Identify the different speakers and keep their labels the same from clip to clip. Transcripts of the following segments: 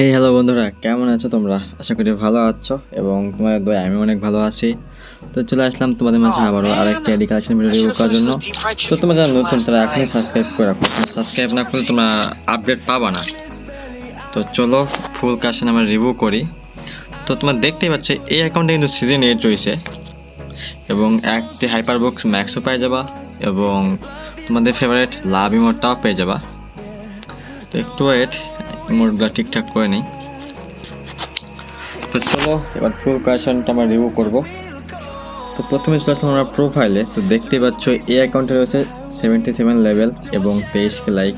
Speaker 1: হে hello বন্ধুরা কেমন আছো তোমরা? আশা করি ভালো আছো এবং তোমাদের দয়া আমি অনেক ভালো আছি। তো চলে আসলাম তোমাদের মাঝে আবারও আরেকটি কালেকশন ভিডিও রিভিউ করার জন্য। তো তোমরা যারা নতুন তারা এখনই সাবস্ক্রাইব করে রাখো। সাবস্ক্রাইব না করলে তোমরা আপডেট পাবা না। তো চলো ফুল কালেকশন আমরা রিভিউ করি। তো তোমরা দেখতেই পাচ্ছ এই অ্যাকাউন্টে কিন্তু সিজন এইট রয়েছে। এবং একটি হাইপার বক্স ম্যাক্সও পেয়ে যাবা এবং তোমাদের ফেভারিট লাভ ইমোটটাও পেয়ে যাবা। তো একটু ওয়েট ইমোটগুলো ঠিকঠাক করে নিই। তো চলো, এবার ফুল কালেকশনটা আমরা রিভিউ করব। তো প্রথমে চলে আসলাম আমরা প্রোফাইলে তো দেখতেই পাচ্ছ, এই অ্যাকাউন্টে রয়েছে সেভেন্টি সেভেন লেভেল এবং তেইশ কে লাইক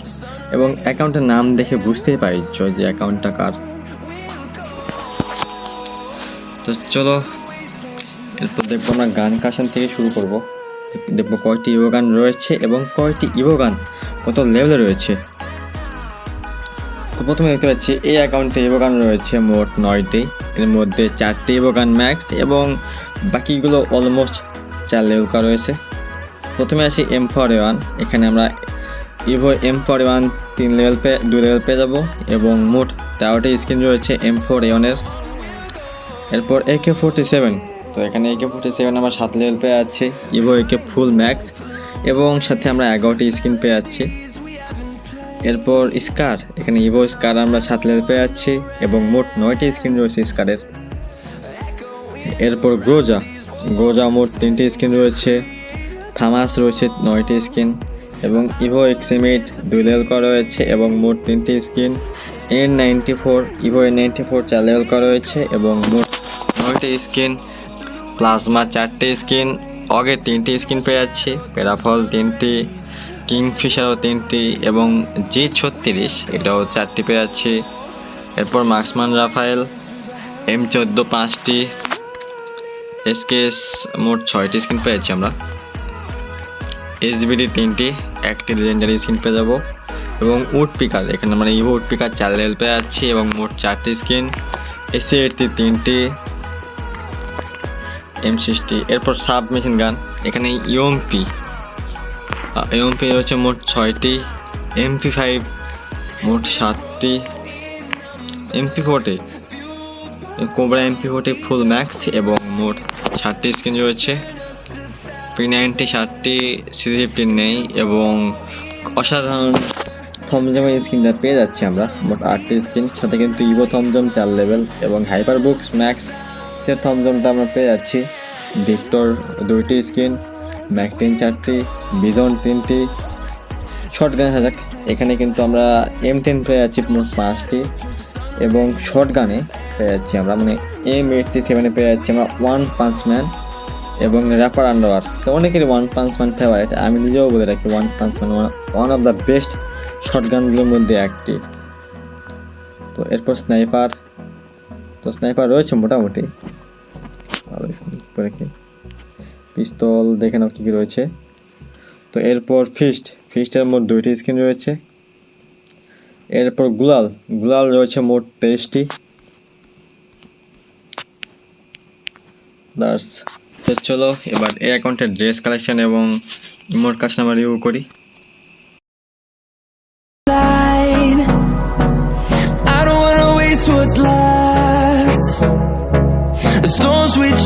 Speaker 1: এবং অ্যাকাউন্টের নাম দেখে বুঝতেই পারছ যে অ্যাকাউন্টটা কার। তো চলো, এরপর দেখব আমরা গান কাশন থেকে শুরু করব। দেখব কয়টি ইভো গান রয়েছে এবং কয়টি ইভো গান কত লেভেলে রয়েছে। তো প্রথমে দেখতে পাচ্ছি এই অ্যাকাউন্টে ইভো গান রয়েছে মোট নয়টি। এর মধ্যে চারটি ইভো গান ম্যাক্স এবং বাকিগুলো অলমোস্ট চার করা রয়েছে। প্রথমে আসি এম ফর ওয়ান এখানে আমরা ইভো এম ফর ওয়ান তিন লেভেল পে দু লেভেল পেয়ে যাব এবং মোট তেরোটি স্ক্রিন রয়েছে এম ফোর এওয়ানের এরপর এ কে ফোরটি সেভেন তো এখানে এ কে ফোরটি সেভেন আমরা সাত লেভেল পেয়ে যাচ্ছি ইভো এ কে ফুল ম্যাক্স এবং সাথে আমরা এগারোটি স্ক্রিন পেয়ে যাচ্ছি এরপর স্কার, এখানে ইভো স্কার আমরা সাত লেভেল পেয়ে যাচ্ছি এবং মোট নয়টি স্ক্রিন রয়েছে স্কারের। এরপর গ্রোজা গ্রোজা মোট তিনটি স্ক্রিন রয়েছে থামাস রয়েছে নয়টি স্ক্রিন এবং ইভো এক্সিমিট দুই লেভেল করা রয়েছে এবং মোট তিনটি screen N ninety four evo N ninety four চার লেভেল করা রয়েছে এবং মোট নয়টি স্ক্রিন প্লাজমা চারটি স্ক্রিন অগে তিনটি স্ক্রিন পেয়ে যাচ্ছি প্যারাফল তিনটি কিংফিশারও তিনটি এবং জি ছত্রিশ, এটাও চারটি পেয়ে যাচ্ছি। এরপর মার্কসমান রাফায়েল, এম চোদ্দ পাঁচটি, এসকেএস মোট ছয়টি স্ক্রিন পেয়ে যাচ্ছি আমরা। এইচবিডি তিনটি, একটি লেজেন্ডারি স্ক্রিন পেয়ে যাব। এবং উড পিকার এখানে মানে ইভো উড পিকার চার লেভেল পেয়ে যাচ্ছি এবং মোট চারটি স্ক্রিন। এসি এইটটি তিনটি, এম সিক্সটি। এরপর সাব মেশিন গান, এখানে ইউএমপি ইউএমপি রয়েছে মোট ছয়টি এমপি ফাইভ মোট সাতটি MP forty cobra MP forty full max এবং মোট ষাটটি স্ক্রিন রয়েছে। পি নাইনটি ষাটটি সি ফিফটিন নেই এবং অসাধারণ থমজমের স্ক্রিনটা পেয়ে যাচ্ছি আমরা। মোট আটটি স্ক্রিন সাথে কিন্তু ইভো থমজম চার লেভেল এবং হাইপার বুকস ম্যাক্স সে থমজমটা আমরা পেয়ে যাচ্ছি। ভিক্টর দুইটি স্ক্রিন ম্যাক তিন চারটি বিজন তিনটি শর্ট গান হাজাক এখানে কিন্তু আমরা এম টেন পেয়ে যাচ্ছি পাঁচটি এবং শর্ট গানে পেয়ে যাচ্ছি আমরা মানে এম এইটটি সেভেনে পেয়ে যাচ্ছি আমরা ওয়ান পাঁচ ম্যান এবং র্যাপার আন্ডার তো অনেকেরই ওয়ান পাঁচ ম্যান ফেভারিট আমি নিজেও বলে রাখি ওয়ান পাঁচ man one of the best short গানগুলোর মধ্যে একটি। তো এরপর স্নাইপার তো স্নাইপার রয়েছে মোটামুটি। পিস্তল, দেখে নাও কী কী রয়েছে। তো এরপর ফিস্ট ফিস্টের মোট দুইটি স্ক্রিন রয়েছে। এরপর গুলাল গুলাল রয়েছে মোট তেইশটি। দাস তো চলো এবার এই অ্যাকাউন্টের ড্রেস কালেকশন এবং ইমোট কাস্টমার রিভিউ করি।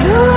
Speaker 2: again.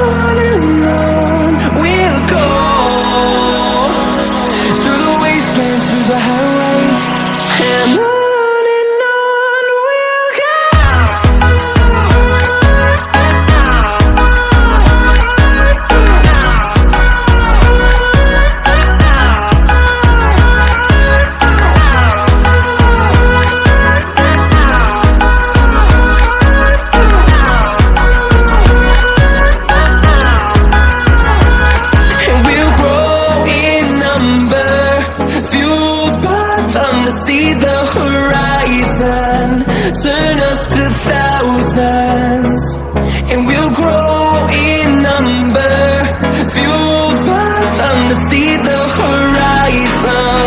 Speaker 2: Just a thousands, and we'll grow in number, fueled by them to see the horizon.